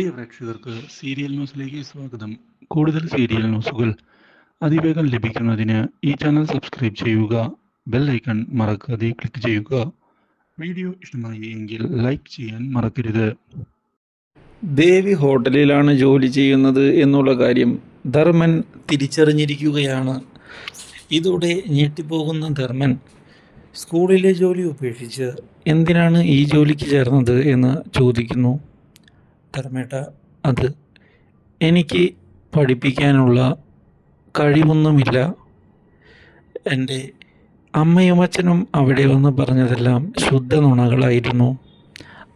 പ്രിയ പ്രേക്ഷകർക്ക് സീരിയൽ ന്യൂസിലേക്ക് സ്വാഗതം. കൂടുതൽ സീരിയൽ ന്യൂസുകൾ അതിവേഗം ലഭിക്കുന്നതിന് ഈ ചാനൽ സബ്സ്ക്രൈബ് ചെയ്യുക ബെൽ ഐക്കൺ മറക്കാതെ ക്ലിക്ക് ചെയ്യുക. വീഡിയോ ഇഷ്ടമായി എങ്കിൽ ലൈക്ക് ചെയ്യാൻ മറക്കരുത്. ദേവി ഹോട്ടലിലാണ് ജോലി ചെയ്യുന്നത് എന്നുള്ള കാര്യം ധർമ്മൻ തിരിച്ചറിഞ്ഞിരിക്കുകയാണ്. ഇതോടെ ഞെട്ടിപ്പോകുന്ന ധർമ്മൻ സ്കൂളിലെ ജോലി ഉപേക്ഷിച്ച് എന്തിനാണ് ഈ ജോലിക്ക് ചേർന്നത്? എന്ന് ചോദിക്കുന്നു. ധർമ്മേട്ട. അത് എനിക്ക് പഠിപ്പിക്കാനുള്ള കഴിവൊന്നുമില്ല. എന്റെ അമ്മയും അച്ഛനും അവിടെ വന്ന് പറഞ്ഞതെല്ലാം ശുദ്ധ നുണകളായിരുന്നു.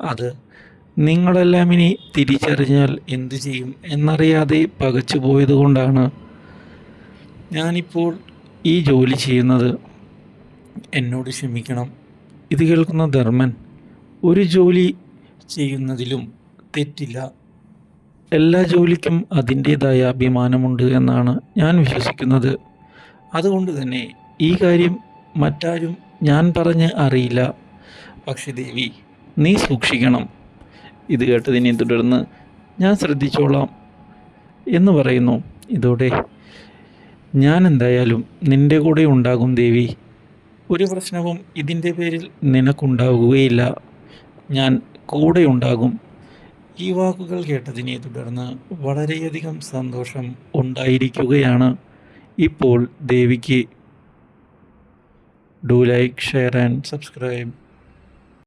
അത് നിങ്ങളെല്ലാം ഇനി തിരിച്ചറിഞ്ഞാൽ എന്തു ചെയ്യും എന്നറിയാതെ പകച്ചു പോയതുകൊണ്ടാണ് ഞാനിപ്പോൾ ഈ ജോലി ചെയ്യുന്നത്. എന്നോട് ക്ഷമിക്കണം. ഇത് കേൾക്കുന്ന ധർമ്മൻ ഒരു ജോലി ചെയ്യുന്നതിലും തെറ്റില്ല. എല്ലാ ജോലിക്കും അതിന്റേതായ അഭിമാനമുണ്ട് എന്നാണ് ഞാൻ വിശ്വസിക്കുന്നത്. അതുകൊണ്ട് തന്നെ ഈ കാര്യം മറ്റാരും ഞാൻ പറഞ്ഞ് അറിയില്ല. പക്ഷേ ദേവി നീ സൂക്ഷിക്കണം. ഇത് കേട്ടതിനെ തുടർന്ന് ഞാൻ ശ്രദ്ധിച്ചോളാം എന്ന് പറയുന്നു. ഇതോടെ ഞാൻ എന്തായാലും നിന്റെ കൂടെ ഉണ്ടാകും ദേവി. ഒരു പ്രശ്നവും ഇതിന്റെ പേരിൽ നിനക്കുണ്ടാകുകയില്ല ഞാൻ കൂടെ ഉണ്ടാകും. ഈ വാക്കുകൾ കേട്ടതിനെ തുടർന്ന് വളരെയധികം സന്തോഷം ഉണ്ടായിരിക്കുകയാണ് ഇപ്പോൾ ദേവിക്ക്. Do like share and subscribe